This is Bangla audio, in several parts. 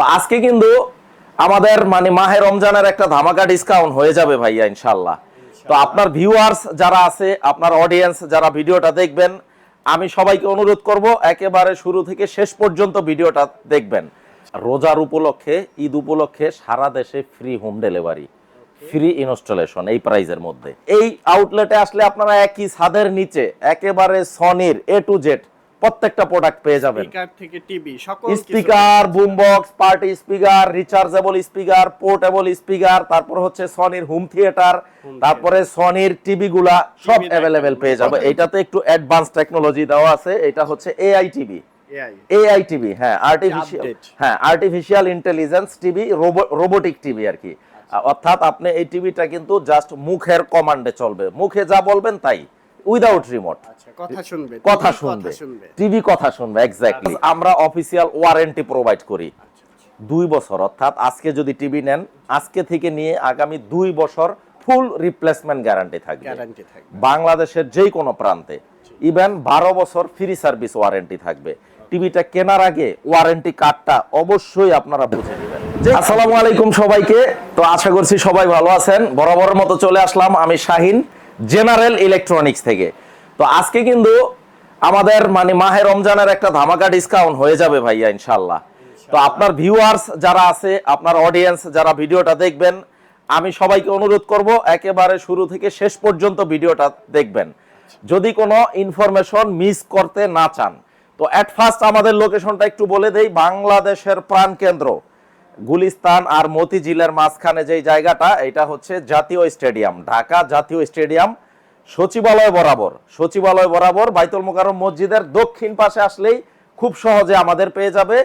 তো আজকে কিন্তু আমাদের মানে মাহে রমজানের একটা ধামাকা ডিসকাউন্ট হয়ে যাবে ভাইয়া ইনশাল্লাহ তো আপনার ভিউয়ার্স যারা আছে আপনার অডিয়েন্স যারা ভিডিওটা দেখবেন আমি সবাইকে অনুরোধ করব একেবারে শুরু থেকে শেষ পর্যন্ত ভিডিওটা দেখবেন। রোজার উপলক্ষে ঈদ উপলক্ষে সারা দেশে free home delivery free installation এই প্রাইজের মধ্যে। এই আউটলেটে আসলে আপনারা একই ছাদের নিচে একেবারে সনির এ টু জেড প্রত্যেকটা প্রোডাক্ট পেয়ে যাবেন। স্পিকার থেকে টিভি সকল speaker boom box party speaker rechargeable speaker portable speaker তারপর হচ্ছে সনির হোম থিয়েটার তারপরে সনির টিভি গুলা সব অ্যাভেলেবেল পেয়ে যাবে। এটাতে একটু অ্যাডভান্স টেকনোলজি দেওয়া আছে। এটা হচ্ছে AI TV AI AI TV হ্যাঁ আর্টিফিশিয়াল হ্যাঁ artificial intelligence TV robotic TV আর কি। অর্থাৎ আপনি এই টিভিটা কিন্তু জাস্ট মুখের কমান্ডে চলবে। মুখে যা বলবেন তাই। উইদাউট রিমোট আচ্ছা কথা শুনবে কথা শুনবে টিভি কথা শুনবে এক্স্যাক্টলি আমরা অফিসিয়াল ওয়ারেন্টি প্রোভাইড করি। দুই বছর অর্থাৎ আজকে যদি টিভি নেন আজকে থেকে নিয়ে আগামী দুই বছর ফুল রিপ্লেসমেন্ট গ্যারান্টি থাকবে। বাংলাদেশের যেই কোনো প্রান্তে ইভেন বারো বছর ফ্রি সার্ভিস ওয়ারেন্টি থাকবে। টিভিটা কেনার আগে ওয়ারেন্টি কার্ডটা অবশ্যই আপনারা বুঝে নেবেন। আসসালামু আলাইকুম সবাইকে। তো আশা করছি সবাই ভালো আছেন। বরাবরের মতো চলে আসলাম। আমি শাহিন। জেনারেল ইলেকট্রনিক্স থেকে। তো আজকে কিন্তু আমাদের মানে মাহে রমজানের একটা ধামাকা ডিসকাউন্ট হয়ে যাবে ভাইয়া ইনশাল্লাহ তো আপনার ভিউয়ার্স যারা আছে আপনার অডিয়েন্স যারা ভিডিওটা দেখবেন আমি সবাইকে অনুরোধ করব একেবারে শুরু থেকে শেষ পর্যন্ত ভিডিওটা দেখবেন। যদি কোনো ইনফরমেশন মিস করতে না চান তো অ্যাট ফার্স্ট আমাদের লোকেশনটা একটু বলে দেই বাংলাদেশের প্রাণকেন্দ্র। গুলিস্তান আর মতিঝিলের মাঝখানে যেই জায়গাটা, এটা হচ্ছে জাতীয় স্টেডিয়াম। ঢাকা জাতীয় স্টেডিয়াম, সচিবালয় বরাবর। সচিবালয় বরাবর বাইতুল মোকাররম মসজিদের দক্ষিণ পাশে আসলেই খুব সহজে আমাদের পেয়ে যাবে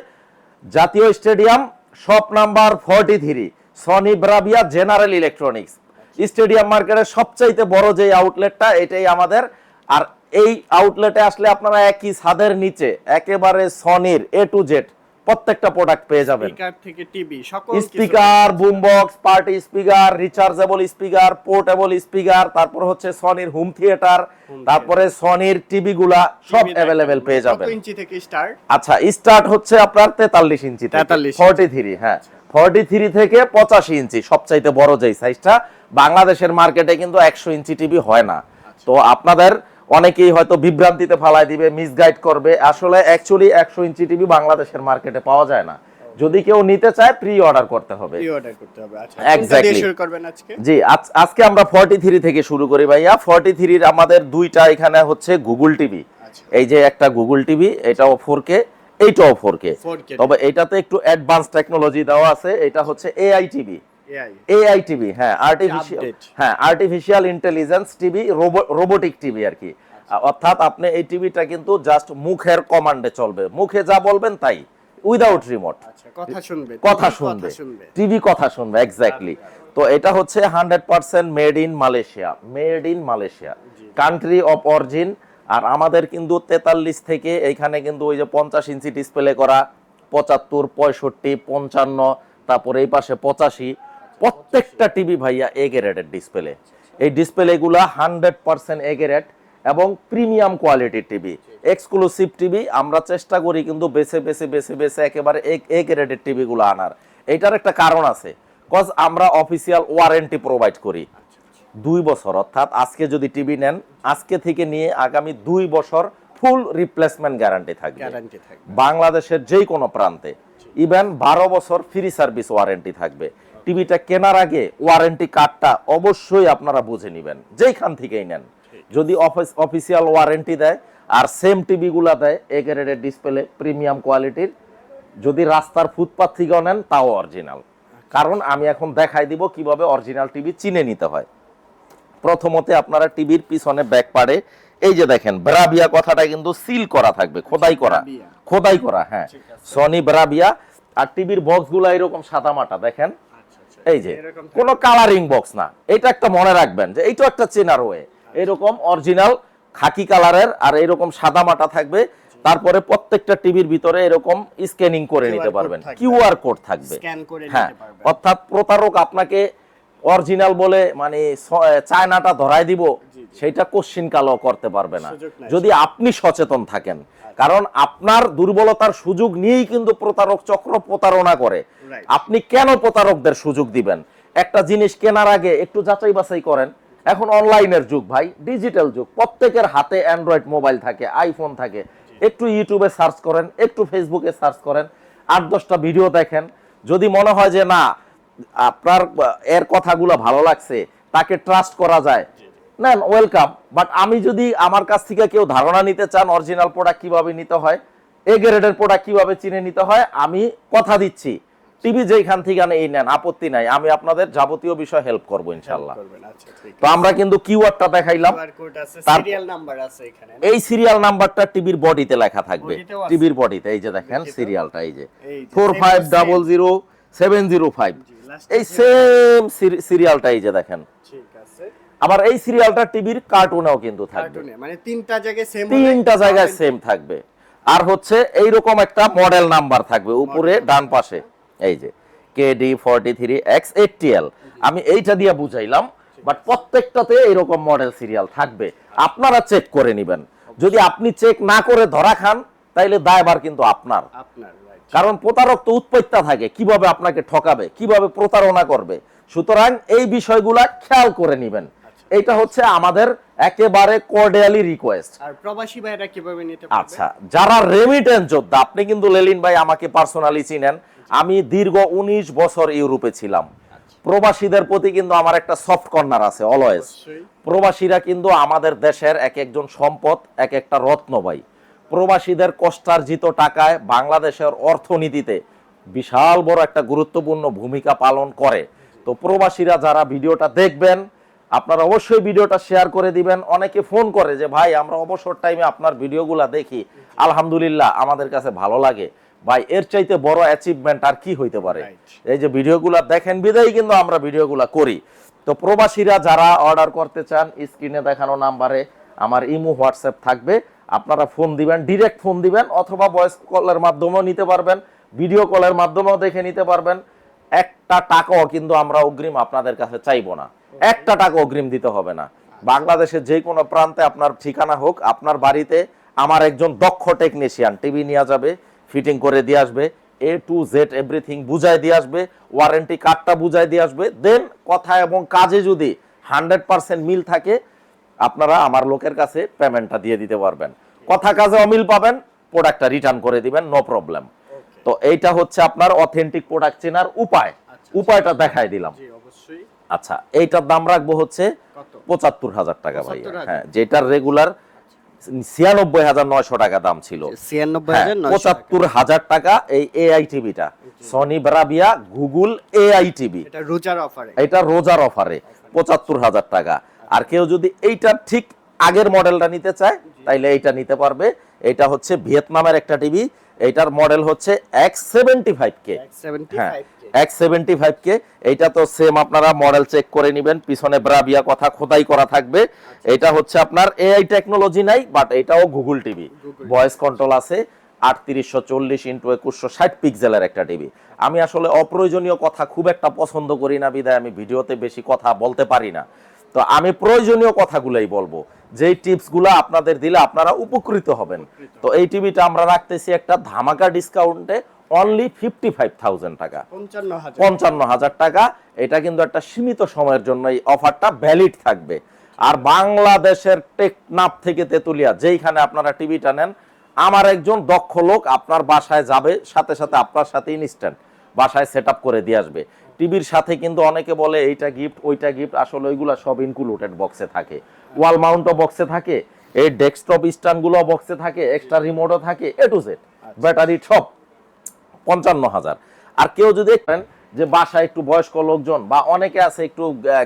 জাতীয় stadium, shop number forty three, Sony Bravia general electronics. Stadium মার্কেটের সবচাইতে বড় যে আউটলেটটা, এটাই আমাদের। আর এই আউটলেটে আসলে আপনারা একই ছাদের নিচে, একেবারে সনির এ টু জেড প্রত্যেকটা প্রোডাক্ট পেয়ে যাবেন। থেকে টিভি সকল speaker boom box party speaker rechargeable speaker portable speaker তারপর হচ্ছে সনির হোম থিয়েটার তারপরে সনির টিভি গুলা সব অ্যাভেলেবেল পেয়ে যাবেন। ইঞ্চি থেকে স্টার্ট আচ্ছা স্টার্ট হচ্ছে আপনার তেতাল্লিশ ইঞ্চি 43 ফর্টি থ্রি হ্যাঁ। ফর্টি থ্রি থেকে পঁচাশি ইঞ্চি সবচাইতে বড় যেই সাইজটা বাংলাদেশের মার্কেটে কিন্তু একশো ইঞ্চি টিভি হয় না। তো আপনাদের অনেকেই হয়তো বিভ্রান্তিতে ফালাই দিবে মিসগাইড করবে। আসলে অ্যাকচুয়ালি একশো ইঞ্চি টিভি বাংলাদেশের মার্কেটে পাওয়া যায় না। যদি কেউ নিতে চায় প্রি অর্ডার করতে হবে। প্রি অর্ডার করতে হবে আচ্ছা। জি আজকে আমরা ফর্টি থ্রি থেকে শুরু করি ভাইয়া। ফর্টি থ্রির আমাদের দুইটা এখানে হচ্ছে গুগল টিভি আচ্ছা। এই যে একটা গুগল টিভি এটাও ফোর কে এইটাও ফোর কে 4K তবে এটাতে একটু অ্যাডভান্স টেকনোলজি দেওয়া আছে। এটা হচ্ছে এআই টিভি এআই। টিভি হ্যাঁ আর্টিফিশিয়াল হ্যাঁ artificial intelligence TV robotic TV আর কি। অর্থাৎ আপনি এই টিভিটা কিন্তু জাস্ট মুখের কমান্ডে চলবে। মুখে যা বলবেন তাই উইদাউট রিমোট আচ্ছা কথা শুনবে। কথা শুনবে। শুনবে। টিভি কথা শুনবে এক্স্যাক্টলি তো এটা হচ্ছে hundred percent made in Malaysia made in Malaysia country of origin আর আমাদের কিন্তু তেতাল্লিশ থেকে এইখানে কিন্তু ওই যে পঞ্চাশ ইঞ্চি ডিসপ্লে করা পঁচাত্তর পঁয়ষট্টি পঞ্চান্ন তারপরে এই পাশে পঁচাশি। প্রত্যেকটা টিভি ভাইয়া এ গ্রেডের ডিসপ্লে এই ডিসপ্লেগুলা হান্ড্রেড পার্সেন্ট এ গ্রেড এবং প্রিমিয়াম কোয়ালিটির টিভি এক্সক্লুসিভ টিভি আমরা চেষ্টা করি কিন্তু বেছে বেছে বেছে বেছে একেবারে এ গ্রেডের টিভিগুলো আনার। এটার একটা কারণ আছে কজ আমরা অফিসিয়াল ওয়ারেন্টি প্রোভাইড করি। দুই বছর অর্থাৎ আজকে যদি টিভি নেন আজকে থেকে নিয়ে আগামী দুই বছর ফুল রিপ্লেসমেন্ট গ্যারান্টি থাকবে। বাংলাদেশের যেই কোনো প্রান্তে। ইভেন বারো বছর ফ্রি সার্ভিস ওয়ারেন্টি থাকবে। টিভিটা কেনার আগে ওয়ারেন্টি কার্ডটা অবশ্যই আপনারা বুঝে নেবেন। যেইখান থেকেই নেন। যদি অফিস অফিসিয়াল ওয়ারেন্টি দেয় আর সেম টিভিগুলা দেয় এ গ্রেডের ডিসপ্লে প্রিমিয়াম কোয়ালিটির যদি রাস্তার ফুটপাথ থেকেও নেন তাও অরিজিনাল। কারণ আমি এখন দেখাই দিব কীভাবে অরিজিনাল টিভি চিনে নিতে হয়। প্রথমতে আপনারা টিভির পিছনে ব্যাক পাড়ে এই যে দেখেন ব্রাবিয়া কথাটা কিন্তু সিল করা থাকবে খোদাই করা। খোদাই করা হ্যাঁ। সনি ব্রাবিয়া আর টিভির বক্সগুলা এরকম সাদা মাটা দেখেন। আচ্ছা আচ্ছা এই যে। কোনো কালারিং বক্স না এটা একটা মনে রাখবেন যে এইটা একটা চেনার ওয়ে এরকম অরিজিনাল খাকি কালারের আর এরকম সাদা মাটা থাকবে তারপরে প্রত্যেকটা টিভির ভিতরে এরকম স্ক্যানিং করে নিতে পারবেন থাকবে। কিউআর কোড থাকবে হ্যাঁ নিতে পারবেন। অর্থাৎ প্রতারক আপনাকে অরিজিনাল বলে মানে চায়নাটা ধরাই দিব। সেটা কোশ্চিন কালো করতে পারবে না যদি আপনি সচেতন থাকেন কারণ আপনার দুর্বলতার সুযোগ নিয়েই কিন্তু প্রতারক চক্র প্রতারণা করে। আপনি কেন প্রতারকদের সুযোগ দিবেন? একটা জিনিস কেনার আগে একটু যাচাই বাছাই করেন। এখন অনলাইনের যুগ ভাই ডিজিটাল যুগ। প্রত্যেকের হাতে অ্যান্ড্রয়েড মোবাইল থাকে আইফোন থাকে। একটু ইউটিউবে সার্চ করেন একটু ফেসবুকে সার্চ করেন আট দশটা ভিডিও দেখেন। যদি মনে হয় যে না আপনার এর কথাগুলো ভালো লাগছে তাকে ট্রাস্ট করা যায়। নেন ওয়েলকাম বাট আমি যদি আমার কাছ থেকে কেউ ধারণা নিতে চান অরিজিনাল প্রোডাক্ট কীভাবে নিতে হয় এ গ্রেডের প্রোডাক্ট কীভাবে চিনে নিতে হয় আমি কথা দিচ্ছি। টিভি যেখান থেকে এই নেন আপত্তি নাই। আমি আপনাদের যাবতীয় বিষয় হেল্প করব ইনশাল্লাহ করবেন আচ্ছা তো আমরা কিন্তু কিওয়ার্ডটা দেখাইলাম। এই সিরিয়াল নাম্বারটা টিভির বডিতে লেখা থাকবে। টিভির বডিতে এই যে দেখেন সিরিয়ালটা এই যে। Four five double zero seven zero five এই সেম সিরিয়ালটা এই যে দেখেন। আবার এই সিরিয়ালটা টিভির কার্টুনেও কিন্তু থাকবে। মানে তিনটা জায়গায় সেম তিনটা জায়গায় সেম থাকবে। আর হচ্ছে এইরকম একটা মডেল নাম্বার থাকবে উপরে ডান পাশে। এই যে K D forty three X eighty L আমি এইটা দিয়ে বুঝাইলাম বাট প্রত্যেকটাতে এইরকম মডেল সিরিয়াল থাকবে। আপনারা চেক করে নেবেন। যদি আপনি চেক না করে ধরা খান তাইলে দায়বার কিন্তু আপনার। আপনার কারণ প্রতারক তো উৎপত্তা থাকে কীভাবে আপনাকে ঠকাবে কীভাবে প্রতারণা করবে। সুতরাং এই বিষয়গুলা খেয়াল করে নেবেন। এটা হচ্ছে আমাদের একেবারে কর্ডিয়ালি রিকোয়েস্ট আর প্রবাসী ভাইরা কীভাবে নিতে পারবে? আচ্ছা যারা রেমিটেন্স যোদ্ধা আপনি কিন্তু লেলিন ভাই আমাকে পার্সোনালি চিনেন। আমি দীর্ঘ উনিশ বছর ইউরোপে ছিলাম। প্রবাসীদের প্রতি কিন্তু আমার একটা সফট কর্নার আছে অলওয়েজ প্রবাসীরা কিন্তু আমাদের দেশের এক একজন সম্পদ এক একটা রত্ন ভাই। প্রবাসীদের কষ্টার্জিত টাকায় বাংলাদেশের অর্থনীতিতে বিশাল বড় একটা গুরুত্বপূর্ণ ভূমিকা পালন করে। তো প্রবাসীরা যারা ভিডিওটা দেখবেন আপনারা অবশ্যই ভিডিওটা শেয়ার করে দিবেন। অনেকে ফোন করে যে ভাই আমরা অবসর টাইমে আপনার ভিডিওগুলা দেখি। আলহামদুলিল্লাহ আমাদের কাছে ভালো লাগে। ভাই এর চাইতে বড় অ্যাচিভমেন্ট আর কি হইতে পারে? এই যে ভিডিওগুলা দেখেন বিদায় কিন্তু আমরা ভিডিওগুলা করি। তো প্রবাসীরা যারা অর্ডার করতে চান স্ক্রিনে দেখানো নাম্বারে আমার ইমো হোয়াটসঅ্যাপ থাকবে। আপনারা ফোন দিবেন ডিরেক্ট ফোন দিবেন অথবা ভয়েস কলের মাধ্যমেও নিতে পারবেন। ভিডিও কলের মাধ্যমেও দেখে নিতে পারবেন। একটা টাকাও কিন্তু আমরা অগ্রিম আপনাদের কাছে চাইব না। একটা টাকা অগ্রিম দিতে হবে না। বাংলাদেশের যে কোনো প্রান্তে আপনার ঠিকানা হোক আপনার বাড়িতে আমার একজন দক্ষ টেকনিশিয়ান টিভি নিয়ে যাবে ফিটিং করে দিয়ে আসবে এ টু জেড এভরিথিং বুঝাই দিয়ে আসবে ওয়ারেন্টি কার্ডটা বুঝাই দিয়ে আসবে। দেন কথা এবং কাজে যদি হান্ড্রেড পার্সেন্ট মিল থাকে আপনারা আমার লোকের কাছে পেমেন্টটা দিয়ে দিতে পারবেন। কথা কাজে অমিল পাবেন প্রোডাক্টটা রিটার্ন করে দিবেন নো প্রবলেম তো এইটা হচ্ছে আপনার অথেন্টিক প্রোডাক্ট চেনার উপায়। উপায়টা দেখাই দিলাম। আচ্ছা এইটার দাম রাখব হচ্ছে পঁচাত্তর হাজার টাকা ভাই 75,000 হ্যাঁ যেটার রেগুলার ছিয়ানব্বই হাজার নয়শো টাকা দাম ছিল। হ্যাঁ, পঁচাত্তর হাজার টাকা এই এআই টিভিটা Sony Bravia Google AI TV এটা রোজার অফারে এটা রোজার অফারে পঁচাত্তর হাজার টাকা। আর কেউ যদি এইটা ঠিক আগের মডেলটা নিতে চায় তাইলে এইটা নিতে পারবে। এটা হচ্ছে ভিয়েতনামের একটা টিভি এইটার মডেল হচ্ছে এক্স সেভেন্টি ফাইভ কে হ্যাঁ এক্স সেভেন্টি ফাইভ কে তো সেম আপনারা মডেল চেক করে নেবেন পিছনে ব্রাবিয়া কথা খোদাই করা থাকবে। এটা হচ্ছে আপনার এআই টেকনোলজি নাই বাট এটাও গুগল টিভি। ভয়েস কন্ট্রোল আছে আটত্রিশশো চল্লিশ ইন্টু একুশশো ষাট পিক্সেলের একটা টিভি। আমি আসলে অপ্রয়োজনীয় কথা খুব একটা পছন্দ করি না বিদায় আমি ভিডিওতে বেশি কথা বলতে পারি না। তো আমি প্রয়োজনীয় কথাগুলোই বলব। যেই টিপসগুলো আপনাদের দিলে আপনারা উপকৃত হবেন। তো এই টিভিটা আমরা রাখতেছি একটা ধামাকা ডিসকাউন্টে অনলি ফিফটি ফাইভ থাউজেন্ড টাকা। পঞ্চান্ন হাজার। টাকা। এটা কিন্তু একটা সীমিত সময়ের জন্য এই অফারটা ভ্যালিড থাকবে। আর বাংলাদেশের টেকনাপ থেকে তেতুলিয়া যেইখানে আপনারা টিভিটা নেন আমার একজন দক্ষ লোক আপনার বাসায় যাবে সাথে সাথে আপনার সাথে ইনস্ট্যান্ট বাসায় সেট করে দিয়ে আসবে। টিভির সাথে কিন্তু অনেকে বলে এইটা গিফট ওইটা গিফট আসলে ওইগুলা সব ইনক্লুডেড বক্সে থাকে। ওয়াল মাউন্টও বক্সে থাকে এই ডেস্কটপ স্ট্যান্ডগুলো বক্সে থাকে এক্সট্রা রিমোটও থাকে এ টু জেড ব্যাটারি সব পঞ্চান্ন হাজার আর কেউ যদি দেখবেন যে বাসায় একটু বয়স্ক লোকজন বা অনেকে আছে একটু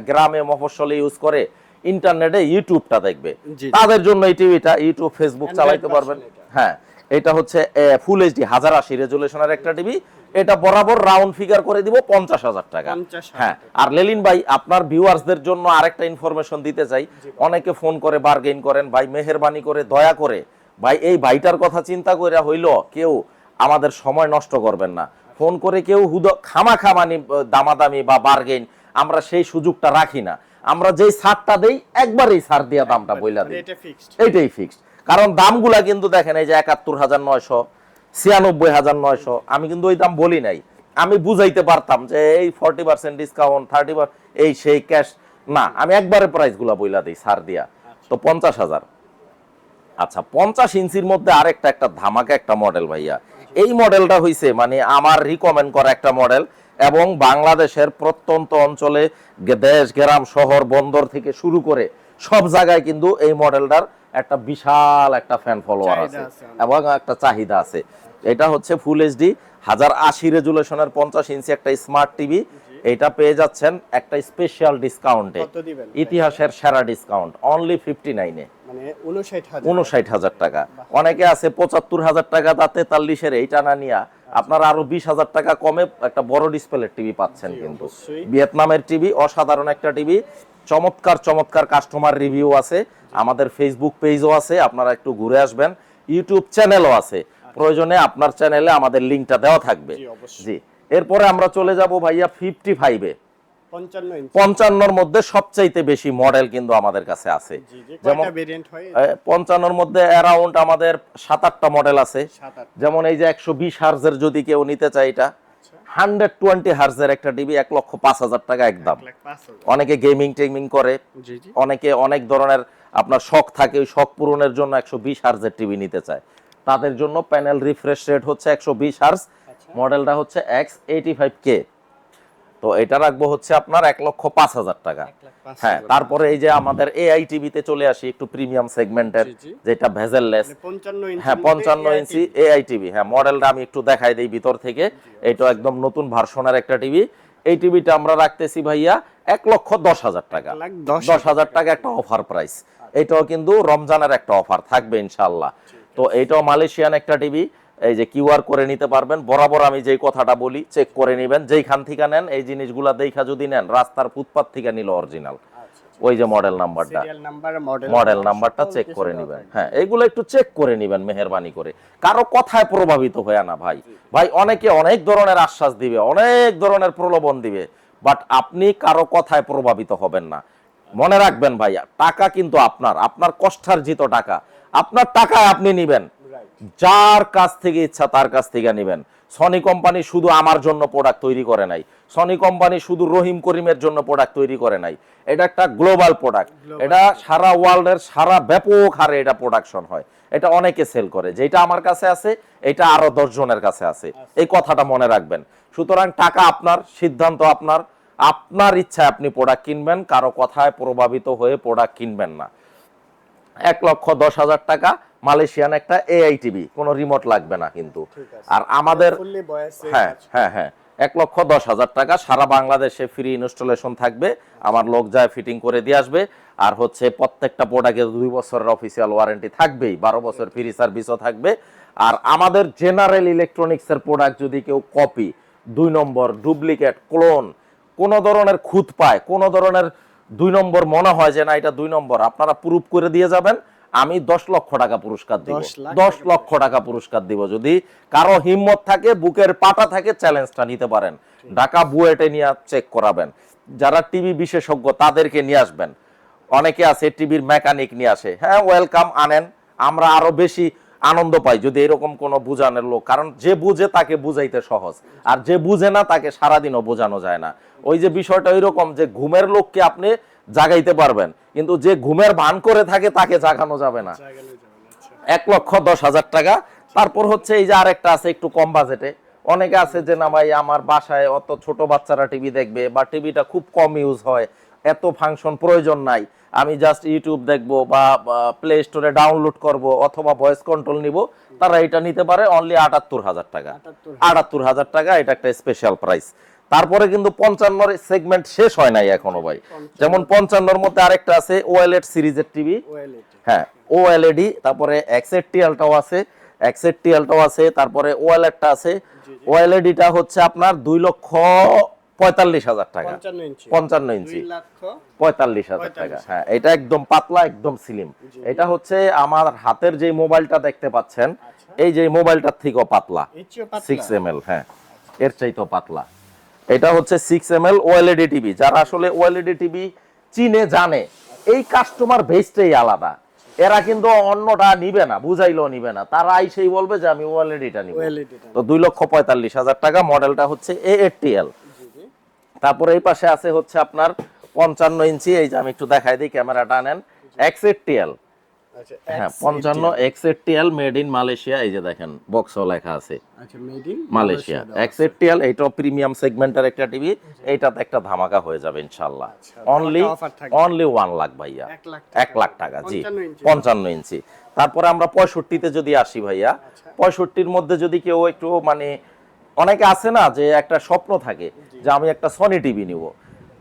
গ্রামে মফস্বলে ইউজ করে ইন্টারনেটে ইউটিউবটা দেখবে। তাদের জন্য এই টিভিটা ইউটিউব ফেসবুক চালাইতে পারবেন। হ্যাঁ এটা হচ্ছে ফুল এইচডি হাজার আশি রেজুলেশনের একটা টিভি এটা বরাবর রাউন্ড ফিগার করে দিব পঞ্চাশ হাজার টাকা। হ্যাঁ আর লেলিন ভাই আপনার ভিউয়ার্সদের জন্য আরেকটা ইনফরমেশন দিতে চাই। অনেকে ফোন করে বার্গেইন করেন ভাই মেহেরবানি করে দয়া করে। ভাই এই ভাইটার কথা চিন্তা করে হইল কেউ আমাদের সময় নষ্ট করবেন না। ফোন করে কেউ হুদ খামা খামানি দামাদামি বা বার্গেন আমরা সেই সুযোগটা রাখি না। আমরা যেই সারটা দেই একবারেই সার দিয়া দামটা বইলা দিই। এইটাই ফিক্সড কারণ দামগুলা কিন্তু দেখেন এই যে একাত্তর হাজার নয়শো ছিয়ানব্বই হাজার নয়শো। আমি কিন্তু ওই দাম বলি নাই। আমি বুঝাইতে পারতাম যে এই ফর্টি পার্সেন্ট ডিসকাউন্ট থার্টি এই সেই ক্যাশ না, আমি একবারে প্রাইসগুলা বইলা দিই, ছাড় দিয়া। তো পঞ্চাশ হাজার। আচ্ছা পঞ্চাশ ইঞ্চির মধ্যে আরেকটা, একটা ধামাকা একটা মডেল ভাইয়া। এই মডেলটা হইছে মানে আমার রিকমেন্ড করা একটা মডেল এবং বাংলাদেশের প্রত্যন্ত অঞ্চলে দেশ, গ্রাম, শহর, বন্দর থেকে শুরু করে সব জায়গায় কিন্তু এই মডেলটার একটা বিশাল একটা ফ্যান ফলোয়ার আছে এবং একটা চাহিদা আছে। এটা হচ্ছে ফুল এইচডি হাজার আশি রেজুলেশনের পঞ্চাশ ইঞ্চি একটা স্মার্ট টিভি এটা পেয়ে যাচ্ছেন একটা স্পেশাল ডিসকাউন্টে ইতিহাসের সেরা ডিসকাউন্ট অনলি ফিফটি নাইনে 59000 উনষাট হাজার। টাকা। অনেকে আছে পঁচাত্তর হাজার টাকা তা তেতাল্লিশের এইটা না নিয়া। আপনারা আরও বিশ হাজার টাকা কমে একটা বড় ডিসপ্লের টিভি পাচ্ছেন কিন্তু। ভিয়েতনামের টিভি অসাধারণ একটা টিভি চমৎকার চমৎকার কাস্টমার রিভিউ আছে। আমাদের ফেসবুক পেজও আছে আপনারা একটু ঘুরে আসবেন। ইউটিউব চ্যানেলও আছে। প্রয়োজনে আপনার চ্যানেলে আমাদের লিঙ্কটা দেওয়া থাকবে। জি, এরপরে আমরা চলে যাব ভাইয়া ফিফটি ফাইভে পঞ্চান্নর মধ্যে সবচাইতে বেশি মডেল কিন্তু আমাদের কাছে আছে। যেমন পঞ্চান্নর মধ্যে অ্যারাউন্ড আমাদের সাত আটটা মডেল আছে। যেমন এই যে একশো বিশ হার্জের যদি কেউ নিতে চায় এটা। হান্ড্রেড টোয়েন্টি হার্জের একটা টিভি এক লক্ষ পাঁচ হাজার টাকা একদম। অনেকে গেমিং টেমিং করে অনেকে অনেক ধরনের আপনার শখ থাকে ওই শখ পূরণের জন্য একশো বিশ হার্জের টিভি নিতে চায়। তাদের জন্য প্যানেল রিফ্রেশ রেট হচ্ছে একশো বিশ হার্জ মডেলটা হচ্ছে এক্স এইটি ফাইভ কে তো এটা রাখব হচ্ছে আপনার এক লক্ষ পাঁচ হাজার টাকা। হ্যাঁ তারপরে এই যে আমাদের এআই টিভিতে চলে আসি একটু প্রিমিয়াম সেগমেন্টের। যেটা ভেজেললেস মানে 55 ইঞ্চি হ্যাঁ পঞ্চান্ন ইঞ্চি এআই টিভি হ্যাঁ মডেলটা আমি একটু দেখাই দিই ভিতর থেকে। এটা একদম নতুন ভার্সনের একটা টিভি এই টিভিটা আমরা রাখতেছি ভাইয়া এক লক্ষ দশ হাজার টাকা। দশ হাজার টাকা একটা অফার প্রাইস এটাও কিন্তু রমজানের একটা অফার থাকবে ইনশাল্লাহ তো এইটাও মালয়েশিয়ান একটা টিভি এই যে কিউআর করে নিতে পারবেন। বরাবর আমি যেই কথাটা বলি চেক করে নেবেন। যেইখান থেকে নেন এই জিনিসগুলা দেখা যদি নেন রাস্তার ফুটপাত থেকে নিল অরিজিনাল ওই যে মডেল নাম্বারটা মডেল নাম্বারটা চেক করে নিবেন। হ্যাঁ এগুলো একটু চেক করে নিবেন মেহেরবানি করে। কারও কথায় প্রভাবিত হয়ে না ভাই। ভাই অনেকে অনেক ধরনের আশ্বাস দিবে অনেক ধরনের প্রলোভন দিবে বাট আপনি কারও কথায় প্রভাবিত হবেন না। মনে রাখবেন ভাই টাকা কিন্তু আপনার। আপনার কষ্টার্জিত টাকা। আপনার টাকায় আপনি নিবেন। যার কাছ থেকে ইচ্ছা তার কাছ থেকে নেবেন। সনি কোম্পানি শুধু আমার জন্য প্রোডাক্ট তৈরি করে নাই। সনি কোম্পানি শুধু রহিম করিমের জন্য প্রোডাক্ট তৈরি করে নাই। এটা একটা গ্লোবাল প্রোডাক্ট এটা সারা ওয়ার্ল্ডের সারা ব্যাপক হারে এটা প্রোডাকশন হয়। এটা অনেকে সেল করে। যেটা আমার কাছে আছে এটা আরও দশ জনের কাছে আছে। এই কথাটা মনে রাখবেন। সুতরাং টাকা আপনার সিদ্ধান্ত আপনার। আপনার ইচ্ছায় আপনি প্রোডাক্ট কিনবেন। কারও কথায় প্রভাবিত হয়ে প্রোডাক্ট কিনবেন না। এক লক্ষ দশ হাজার টাকা মালয়েশিয়ান একটা এআই টিভি কোনো রিমোট লাগবে না কিন্তু। আর আমাদের হ্যাঁ হ্যাঁ হ্যাঁ। এক লক্ষ দশ হাজার টাকা সারা বাংলাদেশে ফ্রি ইনস্টলেশন থাকবে। আমার লোক যায় ফিটিং করে দিয়ে আসবে। আর হচ্ছে প্রত্যেকটা প্রোডাক্টে দুই বছরের অফিসিয়াল ওয়ারেন্টি থাকবেই। বারো বছর ফ্রি সার্ভিসও থাকবে। আর আমাদের জেনারেল ইলেকট্রনিক্সের প্রোডাক্ট যদি কেউ কপি দুই নম্বর ডুপ্লিকেট ক্লোন কোনো ধরনের খুঁত পায় কোনো ধরনের দুই নম্বর মনে হয় যে না এটা দুই নম্বর আপনারা প্রুফ করে দিয়ে যাবেন। আমি দশ লক্ষ টাকা পুরস্কার দিব। দশ লক্ষ টাকা পুরস্কার দিব যদি কারও হিম্মত থাকে বুকের পাটা থাকে চ্যালেঞ্জটা নিতে পারেন। ঢাকা বুয়েটে নিয়ে চেক করাবেন। যারা টিভি বিশেষজ্ঞ তাদেরকে নিয়ে আসবেন। অনেকে আছে টিভির মেকানিক নিয়ে আসে। হ্যাঁ ওয়েলকাম আনেন আমরা আরও বেশি আনন্দ পাই যদি এরকম কোনো বুঝানোর লোক। কারণ যে বুঝে তাকে বুঝাইতে সহজ। আর যে বুঝে না তাকে সারাদিনও বোঝানো যায় না। ওই যে বিষয়টা ওই রকম যে ঘুমের লোককে আপনি জাগাইতে পারবেন। কিন্তু যে ঘুমের ভান করে থাকে তাকে জাগানো যাবে না। এক লক্ষ দশ হাজার টাকা। তারপর হচ্ছে এই যে আরেকটা আছে একটু কম বাজেটে। অনেকে আছে যে না ভাই আমার বাসায় অত ছোট বাচ্চারা টিভি দেখবে বা টিভিটা খুব কম ইউজ হয়। এত ফাংশন প্রয়োজন নাই। আমি জাস্ট ইউটিউব দেখব বা প্লে স্টোরে ডাউনলোড করব অথবা ভয়েস কন্ট্রোল নিব। তারা এটা নিতে পারে অনলি আটাত্তর হাজার টাকা। আটাত্তর হাজার। টাকা এটা একটা স্পেশাল প্রাইস তারপরে কিন্তু পঞ্চান্নর সেগমেন্ট শেষ হয় নাই এখনও ভাই। যেমন পঞ্চান্নর মধ্যে আরেকটা আছে ওয়েলেট সিরিজের টিভি হ্যাঁ ও এলইডি তারপরে এক্সেট টিএলটাও আছে এক্সেট টিএলটাও আছে তারপরে ওএলএডটা আছে। ওএলইডিটা হচ্ছে আপনার দুই লক্ষ পঁয়তাল্লিশ হাজার টাকা। পঞ্চান্ন ইঞ্চি। পঁয়তাল্লিশ হাজার টাকা। হ্যাঁ এটা একদম পাতলা একদম স্লিম এটা হচ্ছে আমার হাতের যে মোবাইলটা দেখতে পাচ্ছেন এই যে মোবাইলটার থেকেও পাতলা। পাতলা। সিক্স এম হ্যাঁ। এর চাইতেও পাতলা। এটা হচ্ছে six M L OLED TV যারা আসলে ওএলইডি টিভি চিনে জানে এই কাস্টমার বেসটাই আলাদা। এরা কিন্তু অন্যটা নিবে না বুঝাইলেও নিবে না। তারা আইসেই বলবে যে আমি ওএলইডিটা নিব। তো দুই লক্ষ পঁয়তাল্লিশ হাজার টাকা মডেলটা হচ্ছে এ এল জি জি। তারপরে এই পাশে আছে হচ্ছে আপনার পঞ্চান্ন ইঞ্চি। এই যে আমি একটু দেখাই দিই ক্যামেরাটা নেন এক্স এল আচ্ছা হ্যাঁ পঞ্চান্ন X L made in Malaysia এই যে দেখেন বক্সও লেখা আছে। আচ্ছা মালয়েশিয়া। এইটাও প্রিমিয়াম সেগমেন্টের একটা টিভি এইটাতে একটা ধামাকা হয়ে যাবে ইনশাআল্লাহ। আচ্ছা, অনলি ধামাকা offer থাকবে। অনলি ওয়ান লাখ ভাইয়া। এক লাখ টাকা। জি। পঞ্চান্ন ইঞ্চি। তারপরে আমরা পঁয়ষট্টিতে যদি আসি ভাইয়া আচ্ছা। পঁয়ষট্টির মধ্যে যদি কেউ একটু মানে অনেকে আছে না যে একটা স্বপ্ন থাকে যে আমি একটা সনি টিভি নিব।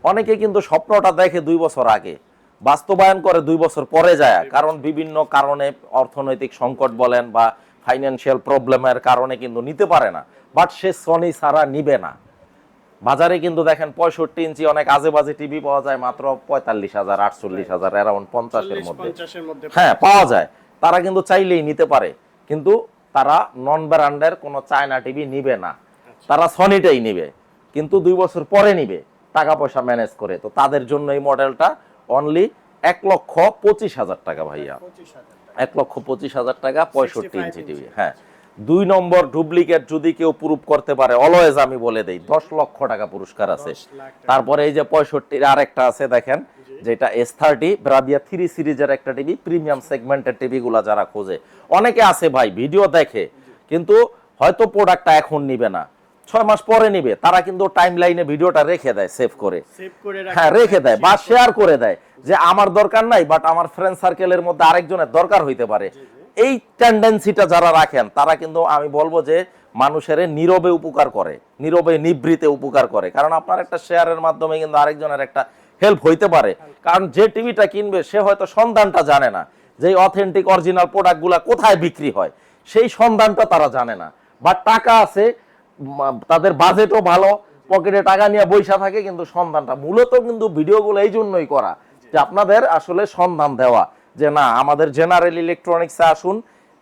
অনেকে কিন্তু স্বপ্নটা দেখে দুই বছর আগে বাস্তবায়ন করে দুই বছর পরে যায়। কারণ বিভিন্ন কারণে অর্থনৈতিক সংকট বলেন বা ফাইন্যান্সিয়াল প্রবলেমের কারণে কিন্তু নিতে পারে না। বাট সে সনি ছাড়া নিবে না। বাজারে কিন্তু দেখেন পঁয়ষট্টি ইঞ্চি অনেক আজে বাজে টিভি পাওয়া যায় মাত্র পঁয়তাল্লিশ হাজার আটচল্লিশ হাজার অ্যারাউন্ড পঞ্চাশের মধ্যে। পঞ্চাশের মধ্যে হ্যাঁ পাওয়া যায়। তারা কিন্তু চাইলেই নিতে পারে। কিন্তু তারা নন ব্র্যান্ডের কোনো চায়না টিভি নিবে না। তারা সনিটাই নিবে। কিন্তু দুই বছর পরে নিবে। টাকা পয়সা ম্যানেজ করে। তো তাদের জন্য এই মডেলটা অনলি এক লক্ষ পঁচিশ হাজার টাকা ভাইয়া। এক লক্ষ পঁচিশ হাজার টাকা পঁয়ষট্টি ইঞ্চি। টিভি হ্যাঁ। দুই নম্বর ডুপ্লিকেট যদি কেউ প্রুফ করতে পারে অলওয়েজ আমি বলে দেই দশ লক্ষ টাকা পুরস্কার আছে। তারপরে এই যে পঁয়ষট্টির আর একটা আছে দেখেন যেটা এস থার্টি ব্রাবিয়া থ্রি সিরিজের একটা টিভি প্রিমিয়াম সেগমেন্টের টিভি গুলা যারা খোঁজে। অনেকে আছে ভাই ভিডিও দেখে কিন্তু হয়তো প্রোডাক্টটা এখন নিবে না। ছয় মাস পরে নিবে তারা কিন্তু টাইম লাইনে ভিডিওটা রেখে দেয় সেভ করে। হ্যাঁ রেখে দেয় বা শেয়ার করে দেয় যে আমার দরকার নাই বাট আমার ফ্রেন্ড সার্কেলের মধ্যে আরেকজনের দরকার হইতে পারে। এই টেন্ডেন্সিটা যারা রাখেন তারা কিন্তু আমি বলব যে মানুষের নীরবে উপকার করে নীরবে নিবৃতে উপকার করে। কারণ আপনার একটা শেয়ারের মাধ্যমে কিন্তু আরেকজনের একটা হেল্প হইতে পারে। কারণ যে টিভিটা কিনবে সে হয়তো সন্ধানটা জানে না যে অথেন্টিক অরিজিনাল প্রোডাক্টগুলা কোথায় বিক্রি হয়। সেই সন্ধানটা তারা জানে না। বা টাকা আছে তাদের বাজেটও ভালো পকেটে টাকা নিয়ে বৈশা থাকে কিন্তু সন্ধানটা। মূলত কিন্তু ভিডিওগুলো এই জন্যই করা যে আপনাদের আসলে সন্ধান দেওয়া যে না আমাদের জেনারেল ইলেকট্রনিক্সে আসুন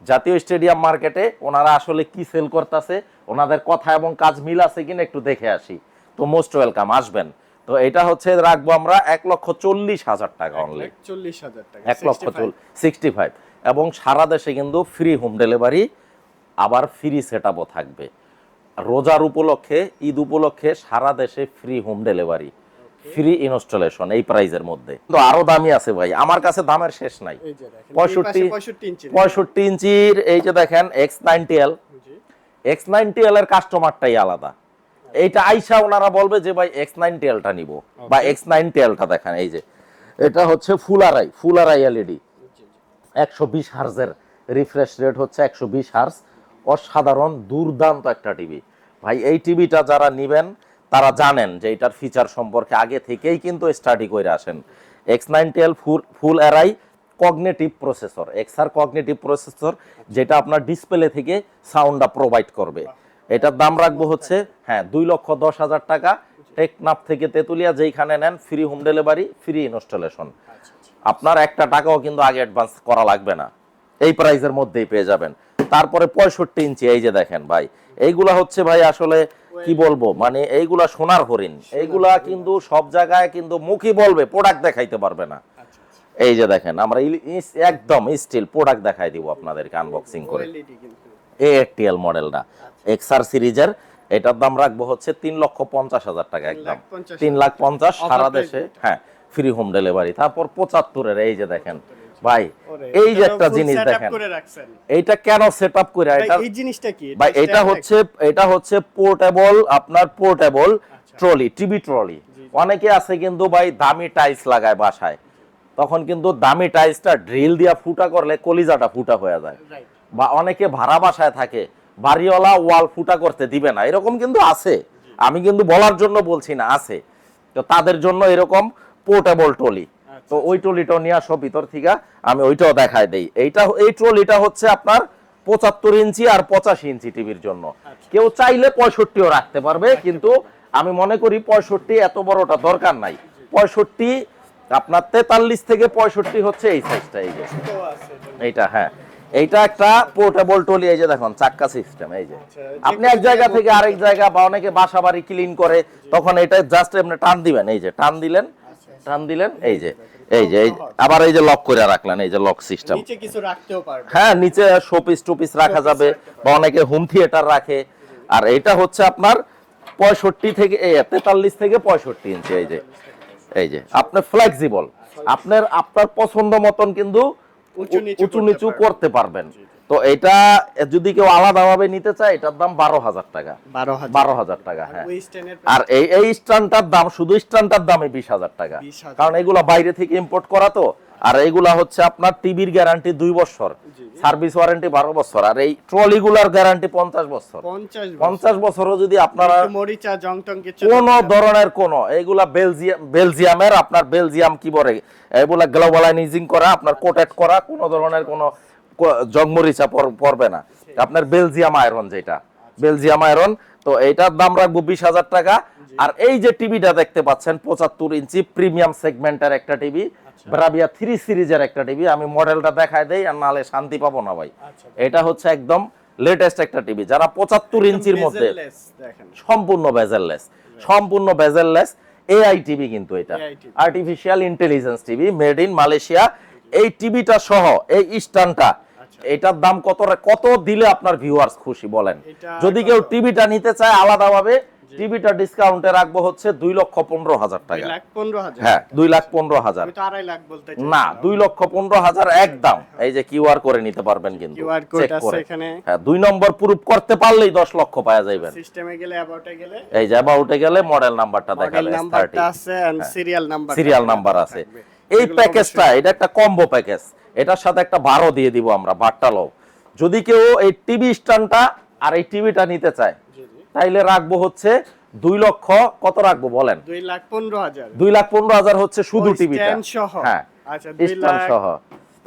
জাতীয় স্টেডিয়াম মার্কেটে ওনারা আসলে কি সেল করতেছে ওনাদের কথা এবং কাজ মিল আছে কিনা একটু দেখে আসি। তো মোস্ট ওয়েলকাম আসবেন। তো এটা হচ্ছে রাখব আমরা এক লক্ষ চল্লিশ হাজার টাকা অনলি চল্লিশ হাজার টাকা এক লক্ষ সিক্সটি ফাইভ এবং সারা দেশে কিন্তু ফ্রি হোম ডেলিভারি আবার ফ্রি সেট থাকবে। রোজার উপলক্ষে ঈদ উপলক্ষে সারা দেশে free home delivery free installation এই প্রাইজের মধ্যে। তো আরও দামি আছে ভাই আমার কাছে দামের শেষ নাই। পঁয়ষট্টি পঁয়ষট্টি ইঞ্চির এই যে দেখেন X ninety L X ninety L এর কাস্টমারটাই আলাদা। এইটা আইসা ওনারা বলবে যে ভাই এক্স নাইনটি এলটা নিব। বা এক্স নাইনটি এলটা দেখেন এই যে। এটা হচ্ছে ফুল আড়াই ফুল আড়াই এলইডি একশো বিশ হার্জের রিফ্রেশ রেট হচ্ছে একশো বিশ হার্জ। অসাধারণ দুর্দান্ত একটা টিভি ভাই এই টিভিটা যারা নিবেন তারা জানেন যে এটার ফিচার সম্পর্কে আগে থেকেই কিন্তু স্টাডি করে আসেন। এক্স নাইনটিএল ফুল ফুল এরাই cognitive processor XR cognitive processor যেটা আপনার ডিসপ্লে থেকে সাউন্ডটা প্রোভাইড করবে। এটার দাম রাখব হচ্ছে হ্যাঁ দুই লক্ষ দশ হাজার টাকা। টেকনাফ থেকে তেতুলিয়া যেইখানে নেন free home delivery free installation আপনার একটা টাকাও কিন্তু আগে অ্যাডভান্স করা লাগবে না। এই প্রাইসের মধ্যেই পেয়ে যাবেন। তারপরে পঁয়ষট্টি ইঞ্চি এই যে দেখেন ভাই এইগুলা হচ্ছে ভাই আসলে কি বলব মানে এইগুলা সোনার হরিণ এইগুলা কিন্তু সব জায়গায় কিন্তু মুখই বলবে প্রোডাক্ট দেখাইতে পারবে না। আচ্ছা আচ্ছা। এই যে দেখেন আমরা একদম স্টিল প্রোডাক্ট দেখাই দিব আপনাদেরকে আনবক্সিং করে। এ এটিএল মডেলটা এক্সআর সিরিজের এটার দাম রাখব হচ্ছে তিন লক্ষ পঞ্চাশ হাজার টাকা একদম। তিন লাখ পঞ্চাশ সারা দেশে হ্যাঁ ফ্রি হোম ডেলিভারি তারপর পঁচাত্তরের এই যে দেখেন ভাই এই যে একটা জিনিস দেখেন এইটা কেন সেট আপ করে এটা এই জিনিসটা কি? ভাই এটা হচ্ছে এটা হচ্ছে পোর্টেবল আপনার পোর্টেবল। ট্রলি টিভি ট্রলি অনেকে আছে কিন্তু ভাই দামি টাইলস লাগায় বাসায়। তখন কিন্তু দামি টাইলসটা ড্রিল দিয়া ফুটা করলে কলিজাটা ফুটা হয়ে যায়। বা অনেকে ভাড়া বাসায় থাকে বাড়িওয়ালা ওয়াল ফুটা করতে দিবে না। এরকম কিন্তু আছে। আমি কিন্তু বলার জন্য বলছি না আছে। তো তাদের জন্য এরকম পোর্টেবল টলি তো ওই ট্রলিটাও নিয়ে আসো ভিতর থেকে আমি ওইটাও দেখায় দেই। এইটা এই ট্রলিটা হচ্ছে আপনার পঁচাত্তর ইঞ্চি আর পঁচাশি ইঞ্চি টিভির জন্য। কেউ চাইলে পঁয়ষট্টিও রাখতে পারবে কিন্তু আমি মনে করি পঁয়ষট্টি এত বড়টা দরকার নাই। পঁয়ষট্টি আপনার তেতাল্লিশ থেকে পঁয়ষট্টি হচ্ছে এই সাইজটা এই যে। এইটা হ্যাঁ। এইটা একটা পোর্টেবল টলি এই যে দেখুন চাক্কা সিস্টেম এই যে। আচ্ছা, আপনি এক জায়গা থেকে আরেক জায়গা বা অনেকে বাসা বাড়ি ক্লিন করে তখন এটা জাস্ট এমনি টান দিবেন এই যে টান দিলেন টান দিলেন এই যে। এই যে আবার এই যে লক করে রাখলেন এই যে লক সিস্টেম নিচে কিছু রাখতেও পারবে। হ্যাঁ নিচে শোপিস টুপিস রাখা যাবে বা অনেকে হোম থিয়েটার রাখে। আর এইটা হচ্ছে আপনার পঁয়ষট্টি থেকে এই তেতাল্লিশ থেকে পঁয়ষট্টি ইঞ্চি এই যে এই যে আপনি ফ্লেক্সিবল আপনার আপনার পছন্দ মতন কিন্তু উঁচু নিচু করতে পারবেন। তো এটা যদি কেউ আলাদাভাবে নিতে চায় এটার দাম বারো হাজার টাকা। বারো হাজার। টাকা হ্যাঁ। আর এই এই স্ট্যান্ডটার দাম শুধু স্ট্যান্ডটার দামে বিশ হাজার টাকা। কারণ এগুলা বাইরে থেকে ইম্পোর্ট করা তো। আর এইগুলা হচ্ছে আপনার টিভির গ্যারান্টি দুই বছর। সার্ভিস ওয়ারেন্টি বারো বছর। আর এই ট্রলিগুলার গ্যারান্টি পঞ্চাশ বছর। পঞ্চাশ বছরও যদি আপনারা কোন ধরনের কোন এইগুলা বেলজিয়াম বেলজিয়ামের আপনার বেলজিয়াম কি বলে এগুলা গ্লোবালাইজিং করা আপনার কোটেড করা কোন ধরনের কোন জগমরিচা পড়বে না। আপনার বেলজিয়াম আয়রন যেটা। বেলজিয়াম আয়রন তো এইটার দাম রাখব বিশ হাজার টাকা। আর এই যে টিভিটা দেখতে পাচ্ছেন পঁচাত্তর ইঞ্চি প্রিমিয়াম সেগমেন্টের একটা টিভি ব্রাভিয়া থ্রি সিরিজের একটা টিভি। আমি মডেলটা দেখায় দেই আর নালে শান্তি পাবো না ভাই। আচ্ছা এটা হচ্ছে একদম লেটেস্ট একটা টিভি। যারা পঁচাত্তর ইঞ্চির মধ্যে সম্পূর্ণ বেজেললেস সম্পূর্ণ বেজেললেস এআই টিভি কিন্তু এটা। Artificial intelligence TV. Made in Malaysia এই টিভিটা সহ এই আচ্ছা। এটার দাম কত কত দিলে আপনার ভিউয়ার্স খুশি বলেন? যদি কেউ টিভিটা নিতে চায় আলাদাভাবে টিভিটা ডিসকাউন্টে রাখব হচ্ছে দুই লক্ষ পনেরো হাজার টাকা। হ্যাঁ দুই লাখ পনেরো হাজার। না দুই লক্ষ পনেরো হাজার একদম। এই যে কিউআর করে নিতে পারবেন কিন্তু। হ্যাঁ দুই নম্বর প্রুফ করতে পারলেই দশ লক্ষ পাওয়া যাইবেন। সিস্টেমে গেলে অ্যাবাউটে গেলে। এই যে অ্যাবাউটে গেলে মডেল নাম্বারটা সিরিয়াল নাম্বার সিরিয়াল নাম্বার আছে। এই প্যাকেজটা এটা একটা কম্বো প্যাকেজ এটার সাথে একটা বারো দিয়ে দিব আমরা বাট্টালো যদি কেউ এই টিভি স্ট্যান্ডটা আর এই টিভিটা নিতে চায় তাইলে রাখব হচ্ছে দুই লক্ষ কত রাখব বলেন? দুই লাখ পনেরো হাজার। দুই লাখ পনেরো হাজার হচ্ছে শুধু টিভি টিভিটা? হ্যাঁ আচ্ছা, স্ট্যান্ড সহ।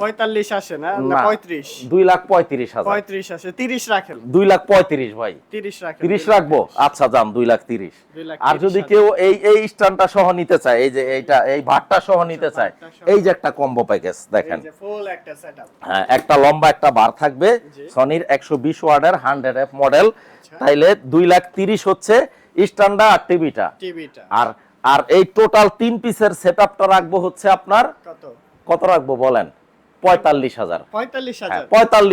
পঁয়তাল্লিশ আসে না? পঁয়ত্রিশ। দুই লাখ পঁয়ত্রিশ হাজার। পঁয়ত্রিশ আসে তিরিশ রাখেন। দুই লাখ পঁয়ত্রিশ ভাই। তিরিশ রাখেন। তিরিশ রাখব? আচ্ছা যান দুই লাখ তিরিশ। আর যদি কেউ এই এই স্ট্যান্ডটা সহ নিতে চায় এই যে এইটা এই ভাতটা সহ নিতে চায় এই যে একটা কম্বো প্যাকেজ দেখেন। হ্যাঁ একটা লম্বা একটা বার থাকবে। সনির একশো বিশ ওয়ার্ডের হান্ড্রেড এফ মডেল আচ্ছা। তাইলে দুই লাখ তিরিশ হচ্ছে স্ট্যান্ডা আর টিভিটা। টিভিটা। আর আর এই টোটাল তিন পিসের সেট আপটা রাখব হচ্ছে আপনার কত? কত রাখব বলেন? পঁয়তাল্লিশ হাজার। পঁয়তাল্লিশ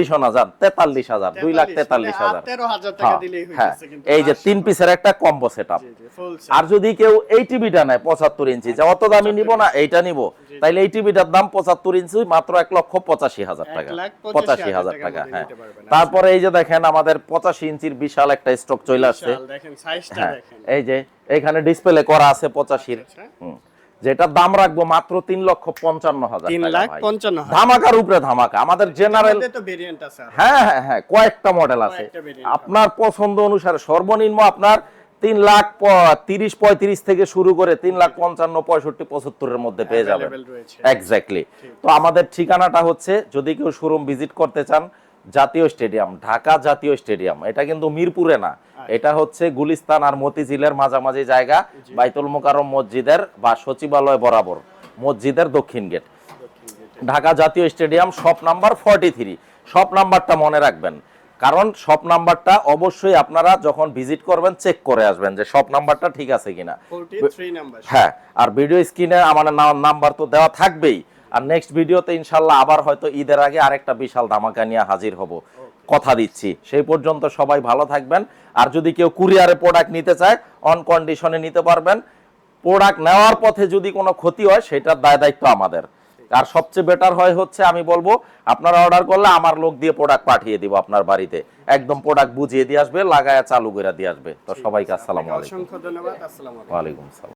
হ্যাঁ হাজার হাজার তেতাল্লিশ হাজার দুই লাখ তেতাল্লিশ হাজার। তেরো হাজার হ্যাঁ, হ্যাঁ এই যে তিন পিসের একটা কম্বো সেট ফুল আর যদি কেউ এই টিভিটা নেয় পঁচাত্তর ইঞ্চি যে অত দামি নিব না এইটা নিব। তাইলে এই টিভিটার দাম পঁচাত্তর ইঞ্চি মাত্র এক লক্ষ পঁচাশি হাজার টাকা। পঁচাশি হাজার টাকা হ্যাঁ। তারপরে এই যে দেখেন আমাদের পঁচাশি ইঞ্চির বিশাল একটা স্টক চলে আসছে। হ্যাঁ এই যে এখানে ডিসপ্লে করা আছে পঁচাশির। আচ্ছা। হুম। যেটার দাম রাখব মাত্র তিন লক্ষ পঞ্চান্ন হাজার তিন লাখ পঞ্চান্ন ধামাকার উপরে ধামাকা। আমাদের জেনারেল মধ্যে তো ভেরিয়েন্ট আছে আর। হ্যাঁ হ্যাঁ হ্যাঁ কয়েকটা মডেল আছে। আপনার পছন্দ অনুসারে সর্বনিম্ন আপনার তিন লাখ তিরিশ পঁয়ত্রিশ থেকে শুরু করে তিন লাখ পঞ্চান্ন পঁয়ষট্টি পঁচাত্তরের মধ্যে পেয়ে যাবেন। এক্স্যাক্টলি তো আমাদের ঠিকানাটা হচ্ছে যদি কেউ শোরুম ভিজিট করতে চান জাতীয় স্টেডিয়াম ঢাকা জাতীয় স্টেডিয়াম। এটা কিন্তু মিরপুরে না। এটা হচ্ছে গুলিস্তান আর মতিঝিলের মাঝামাঝি জায়গা বাইতুল মোকারম মসজিদের বা সচিবালয় বরাবর। মসজিদের দক্ষিণ গেট। ঢাকা জাতীয় stadium shop number forty three. Shop নাম্বারটা মনে রাখবেন। কারণ শপ নাম্বারটা অবশ্যই আপনারা যখন ভিজিট করবেন চেক করে আসবেন যে শপ নাম্বারটা ঠিক আছে কিনা। হ্যাঁ আর ভিডিও স্ক্রিনে আমার নাম্বার তো দেওয়া থাকবেই। আর নেক্সট ভিডিওতে ইনশাল্লাহ আবার হয়তো ঈদের আগে আরেকটা বিশাল ধামাকা নিয়ে হাজির হব। কথা দিচ্ছি। সেই পর্যন্ত সবাই ভালো থাকবেন। আর যদি কেউ কুরিয়ারে প্রোডাক্ট নিতে চায় অন কন্ডিশনে নিতে পারবেন। প্রোডাক্ট নেওয়ার পথে যদি কোনো ক্ষতি হয় সেটার দায় দায়িত্ব আমাদের। আর সবচেয়ে বেটার হয় হচ্ছে আমি বলব আপনারা অর্ডার করলে আমার লোক দিয়ে প্রোডাক্ট পাঠিয়ে দিব আপনার বাড়িতে। একদম প্রোডাক্ট বুঝিয়ে দিয়ে আসবে লাগায়া চালু করে দিয়ে আসবে। তো সবাইকে আসসালামু আলাইকুম। ওয়ালাইকুম আসসালাম।